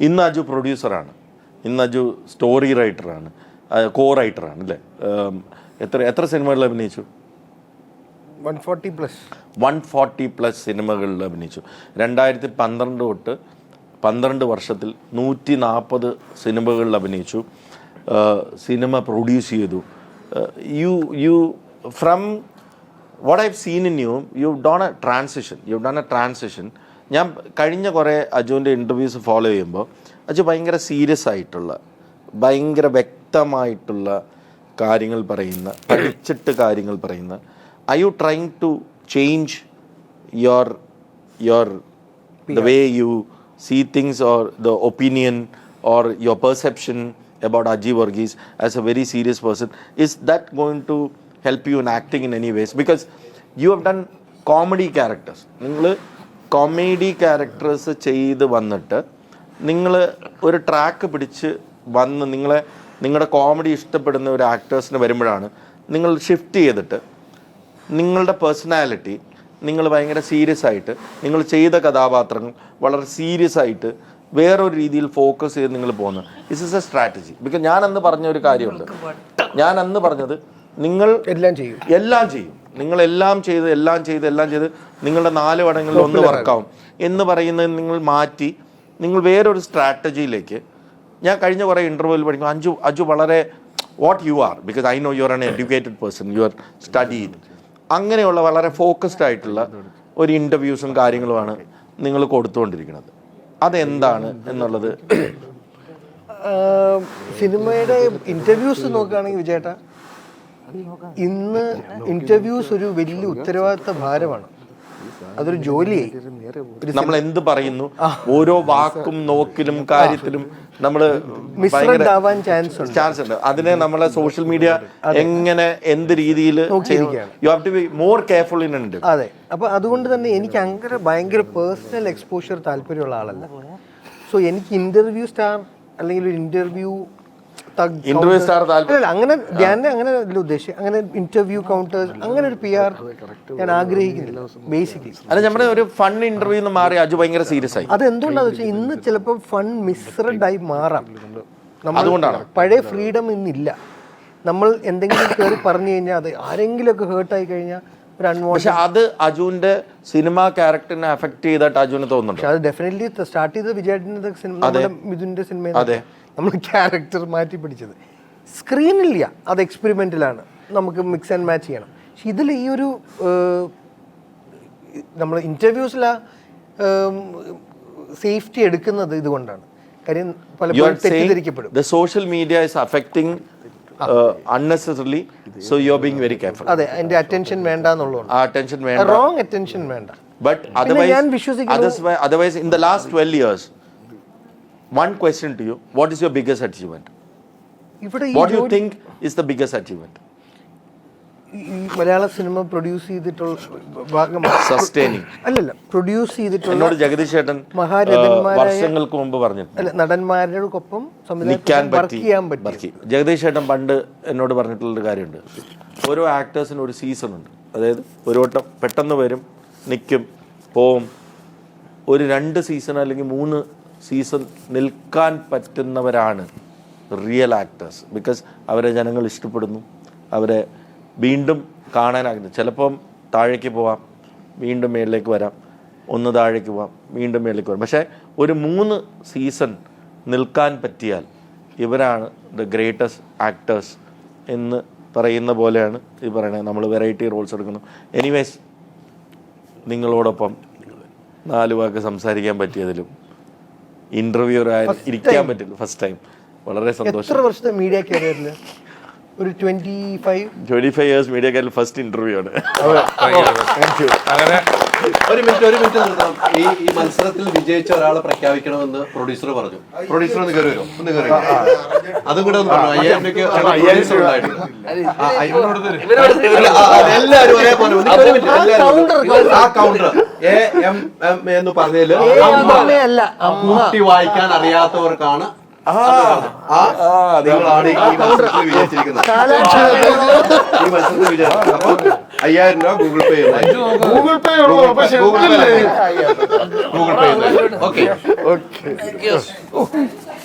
ഇന്ന് അജു പ്രൊഡ്യൂസറാണ്. ഇന്ന് അജു സ്റ്റോറി റൈറ്ററാണ്. കോ റൈറ്ററാണ് അല്ലേ? എത്ര എത്ര സിനിമകളിൽ അഭിനയിച്ചു? One forty plus. One forty plus സിനിമകളിൽ അഭിനയിച്ചു. രണ്ടായിരത്തി പന്ത്രണ്ട് തൊട്ട് പന്ത്രണ്ട് വർഷത്തിൽ നൂറ്റി നാൽപ്പത് സിനിമകളിൽ അഭിനയിച്ചു. സിനിമ പ്രൊഡ്യൂസ് ചെയ്തു. You you from what I have seen in you you done a transition you done a transition ഞാൻ കഴിഞ്ഞ കുറേ അജുവിന്റെ ഇന്റർവ്യൂസ് ഫോളോ ചെയ്യുമ്പോൾ അജു ഭയങ്കര സീരിയസ് ആയിട്ടുള്ള ഭയങ്കര വ്യക്തമായിട്ടുള്ള കാര്യങ്ങൾ പറയുന്ന പഠിച്ചിട്ട് കാര്യങ്ങൾ പറയുന്ന I you trying to change your your the way you see things or the opinion or your perception about Aji Varghese as a very serious person is that going to help you in acting in any ways because you have done comedy characters നിങ്ങൾ comedy characters ചെയ്ത് വന്നിട്ട് നിങ്ങൾ ഒരു track പിടിച്ച് വന്ന് നിങ്ങളെ നിങ്ങളുടെ comedy ഇഷ്ടപ്പെടുന്ന ഒരു ആക്ടേഴ്സിന് വരുമ്പോഴാണ് നിങ്ങൾ ഷിഫ്റ്റ് ചെയ്തിട്ട് നിങ്ങളുടെ പേഴ്സണാലിറ്റി നിങ്ങൾ ഭയങ്കര സീരിയസ് ആയിട്ട് നിങ്ങൾ ചെയ്ത കഥാപാത്രങ്ങൾ വളരെ സീരിയസ് ആയിട്ട് വേറൊരു രീതിയിൽ ഫോക്കസ് ചെയ്ത് നിങ്ങൾ പോകുന്നത് is is a strategy because ഞാൻ അന്ന് പറഞ്ഞ ഒരു കാര്യമുണ്ട്. ഞാൻ അന്ന് പറഞ്ഞത് നിങ്ങൾ എല്ലാം ചെയ്യും. എല്ലാം ചെയ്യും. നിങ്ങൾ എല്ലാം ചെയ്ത് എല്ലാം ചെയ്ത് എല്ലാം ചെയ്ത് നിങ്ങളുടെ നാല് വടങ്ങളിൽ ഒന്ന് വർക്കാവും. എന്ന് പറയുന്നത് നിങ്ങൾ മാറ്റി നിങ്ങൾ വേറൊരു സ്ട്രാറ്റജിയിലേക്ക് ഞാൻ കഴിഞ്ഞ കുറേ ഇന്റർവ്യൂവിൽ പഠിക്കും അഞ്ചു അജു വളരെ what you are because I know you are an educated person you are studied അങ്ങനെയുള്ള വളരെ ഫോക്കസ്ഡ് ആയിട്ടുള്ള ഒരു ഇന്റർവ്യൂസും കാര്യങ്ങളുമാണ് നിങ്ങൾ കൊടുത്തുകൊണ്ടിരിക്കുന്നത്. അതെന്താണ് എന്നുള്ളത്? സിനിമയുടെ ഇന്റർവ്യൂസ് നോക്കുകയാണെങ്കിൽ വിജയേട്ട ഇന്ന് ഇന്റർവ്യൂസ് ഒരു വലിയ ഉത്തരവാദിത്ത ഭാരമാണ്. അതൊരു ജോലിയായി. നമ്മൾ എന്ത് പറയുന്നു? ഓരോ വാക്കും നോക്കിലും കാര്യത്തിലും നമ്മൾ ആവാൻ ചാൻസ് ഉണ്ട്. ചാൻസ് ഉണ്ട്. അതിനെ നമ്മളെ സോഷ്യൽ മീഡിയ എങ്ങനെ എന്ത് രീതിയിൽ. You have to be more careful in ഉണ്ട് അതെ. അപ്പൊ അതുകൊണ്ട് തന്നെ എനിക്ക് അങ്ങനെ ഭയങ്കര പേഴ്സണൽ എക്സ്പോഷർ താല്പര്യമുള്ള ആളല്ല. സോ എനിക്ക് ഇന്റർവ്യൂ സ്റ്റാർ അല്ലെങ്കിൽ ഒരു ഇന്റർവ്യൂ Interview സ്റ്റാർ താല്പര്യം- അങ്ങനെ ഞാൻ അങ്ങനെ ഉദ്ദേശിച്ചു. ഉദ്ദേശിച്ചത് അങ്ങനെ ഇന്റർവ്യൂ കൗണ്ടേഴ്സ് അങ്ങനെ ഒരു പി ആർ ഞാൻ ആഗ്രഹിക്കുന്നില്ല ബേസിക്കലി അല്ല നമ്മുടെ ഒരു ഫൺ ഇന്റർവ്യൂ എന്ന് മാറി അജു ഭയങ്കര സീരിയസ് ആയി. അത് അതെന്തുകൊണ്ടാന്ന് വെച്ചാൽ ഇന്ന് ചിലപ്പോൾ ഫൺ മിസ്റഡ് ആയി മാറാം. നമ്മൾ അതുകൊണ്ടാണ്. പഴയ ഫ്രീഡം ഇന്നില്ല. നമ്മൾ എന്തെങ്കിലും കയറി പറഞ്ഞു കഴിഞ്ഞാൽ അത് ആരെങ്കിലുമൊക്കെ ഹേർട്ടായി കഴിഞ്ഞാൽ പക്ഷെ അത് അജുവിന്റെ സിനിമ ക്യാരക്ടറിനെ അഫക്ട് ചെയ്തിട്ട് അജുവിന് തോന്നുന്നുണ്ട്? അത് ഡെഫിനറ്റ്ലി സ്റ്റാർട്ട് ചെയ്തത് വിജയേട്ടന്റെ സിനിമ മിഥുന്റെ സിനിമ അതെ. നമ്മൾ ക്യാരക്ടർ മാറ്റി പിടിച്ചത്. സ്ക്രീനില്ല അത് എക്സ്പെരിമെന്റിലാണ് നമുക്ക് മിക്സ് ആൻഡ് മാച്ച് ചെയ്യണം. പക്ഷെ ഇതിൽ ഈ ഒരു നമ്മൾ ഇന്റർവ്യൂസിലാ സേഫ്റ്റി എടുക്കുന്നത് ഇതുകൊണ്ടാണ്. കാര്യം പലപ്പോഴും തെറ്റിദ്ധരിക്കപ്പെടും. The social media is affecting unnecessarily so you are being very careful അതെ അതിന്റെ അറ്റൻഷൻ വേണ്ട എന്നുള്ളതാണ് ആ അറ്റൻഷൻ വേണ്ട. റോങ് അറ്റൻഷൻ വേണ്ട. ബട്ട് ഞാൻ otherwise, വിശ്വസിക്കുന്നു- otherwise, otherwise, in the 12 years, one question to you: What is your biggest achievement? What do you think is the biggest achievement? ഈ മലയാള സിനിമ പ്രൊഡ്യൂസ് ചെയ്തിട്ടുള്ള ഭാഗമാണ്. Sustaining. അല്ലല്ല പ്രൊഡ്യൂസ് ചെയ്തിട്ടുള്ള എന്നോട് ജഗദീഷ് ചേട്ടൻ മഹാരഥന്മാരായ- വർഷങ്ങൾക്ക് മുമ്പ് പറഞ്ഞിട്ടുണ്ട് അല്ല നടന്മാരോടൊപ്പം നിൽക്കാൻ സംവിധാനം വർക്ക് പറ്റി ചെയ്യാൻ പറ്റി. വർക്കി ജഗദീഷ് ചേട്ടൻ പണ്ട് എന്നോട് പറഞ്ഞിട്ടുള്ളൊരു കാര്യമുണ്ട്. ഓരോ ആക്ടേഴ്സിനും ഒരു സീസൺ ഉണ്ട്. അതായത് ഒരു വട്ടം പെട്ടെന്ന് വരും നിൽക്കും പോവും. ഒരു രണ്ട് സീസൺ അല്ലെങ്കിൽ മൂന്ന് സീസൺ നിൽക്കാൻ പറ്റുന്നവരാണ് റിയൽ ആക്ടേഴ്സ് ബിക്കോസ് അവരെ ജനങ്ങൾ ഇഷ്ടപ്പെടുന്നു. അവരെ വീണ്ടും കാണാനാകുന്നു ചിലപ്പം താഴേക്ക് പോവാം വീണ്ടും മേളിലേക്ക് വരാം ഒന്ന് താഴേക്ക് പോവാം വീണ്ടും മേളിലേക്ക് വരാം. പക്ഷേ ഒരു മൂന്ന് സീസൺ നിൽക്കാൻ പറ്റിയാൽ ഇവരാണ് ദ ഗ്രേറ്റസ്റ്റ് ആക്ടേഴ്സ് എന്ന് പറയുന്ന പോലെയാണ് ഈ പറയുന്നത് നമ്മൾ വെറൈറ്റി റോൾസ് എടുക്കുന്നു. എനിവേസ് നിങ്ങളോടൊപ്പം നാല് വാക്ക് സംസാരിക്കാൻ പറ്റിയതിലും ഇന്റർവ്യൂർ ഇരിക്കാൻ പറ്റില്ല ഫസ്റ്റ് ടൈം വളരെ സന്തോഷം. എത്ര വർഷത്തെ മീഡിയ കരിയറിൽ ഒരു twenty five twenty five years media കാരിൽ first interview ആണ് അങ്ങനെ ഒരു മിനിറ്റ് ഒരു മിനിറ്റ് നിർത്താം ഈ ഈ മത്സരത്തിൽ വിജയിച്ച ഒരാളെ പ്രഖ്യാപിക്കണമെന്ന് പ്രൊഡ്യൂസർ പറഞ്ഞു. പ്രൊഡ്യൂസർ ഒന്ന് കയറി വരും. ഒന്ന് കയറി. അതും കൂടെ ഒന്ന് പറഞ്ഞു. അയ്യായിരം എല്ലാവരും ഒരേപോലെ. ഒന്ന് ഒരു മിനിറ്റ്, എല്ലാവരും ഒരു- ആ കൗണ്ടർ എ എം എം എന്ന് പറഞ്ഞതിൽ കൂട്ടി വായിക്കാൻ അറിയാത്തവർക്കാണ് ആ. നിങ്ങളാണ് ഈ മത്സരത്തിൽ വിജയിച്ചിരിക്കുന്നത്. ഈ മത്സരത്തിൽ വിജയിച്ചത് അപ്പൊ അയ്യായിരം രൂപ Google Pay Google Pay Google Pay. Google Pay okay.